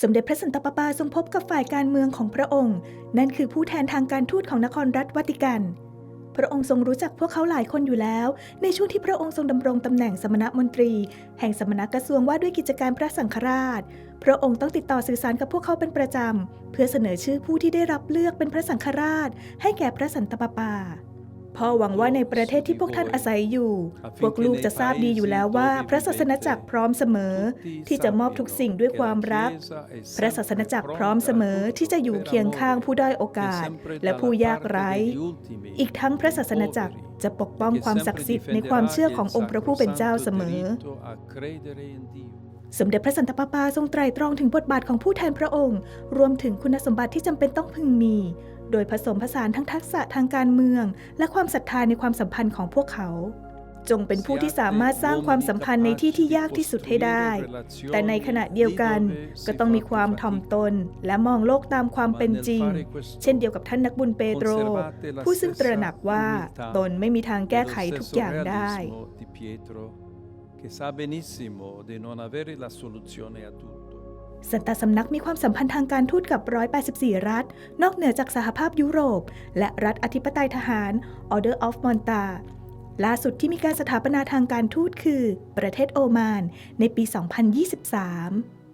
สมเด็จพระสันตะปาปาทรงพบกับฝ่ายการเมืองของพระองค์ นั่นคือผู้แทนทางการทูตของนครรัฐวัติกัน พระองค์ทรงรู้จักพวกเขาหลายคนอยู่แล้ว ในช่วงที่พระองค์ทรงดำรงตำแหน่งสมณมนตรี แห่งสมณกระทรวงว่าด้วยกิจการพระสังฆราช พระองค์ต้องติดต่อสื่อสารกับพวกเขาเป็นประจำ เพื่อเสนอชื่อผู้ที่ได้รับเลือกเป็นพระสังฆราช ให้แก่พระสันตะปาปา พ่อหวังว่าในประเทศที่พวกท่านอาศัยอยู่ พวกลูกจะทราบดีอยู่แล้วว่าพระศาสนจักรพร้อมเสมอ ที่จะมอบทุกสิ่งด้วยความรัก พระศาสนจักรพร้อมเสมอที่จะอยู่เคียงข้างผู้ด้อยโอกาส และผู้ยากไร้ อีกทั้งพระศาสนจักรจะปกป้องความศักดิ์สิทธิ์ในความเชื่อขององค์พระผู้เป็นเจ้าเสมอ สมเด็จพระสันตะปาปาทรงไตร่ตรองถึงบทบาทของผู้แทนพระองค์ รวมถึงคุณสมบัติที่จำเป็นต้องพึงมี โดยผสมผสานทั้งทักษะทางการเมือง และความศรัทธาในความสัมพันธ์ของพวกเขา จงเป็นผู้ที่สามารถสร้างความสัมพันธ์ในที่ที่ยากที่สุดให้ได้ แต่ในขณะเดียวกันก็ต้องมีความถ่อมตน และมองโลกตามความเป็นจริง เช่นเดียวกับท่านนักบุญเปโตร ผู้ซึ่งตระหนักว่าตนไม่มีทางแก้ไขทุกอย่างได้ che sa benissimo di non avere la soluzione a tutto. สันตสำนักมีความสัมพันธ์ทางการทูตกับ 184 รัฐ นอกเหนือจากสหภาพยุโรป และรัฐอธิปไตยทหาร Order of Malta ล่าสุดที่มีการสถาปนาทางการทูตคือ ประเทศโอมาน ในปี 2023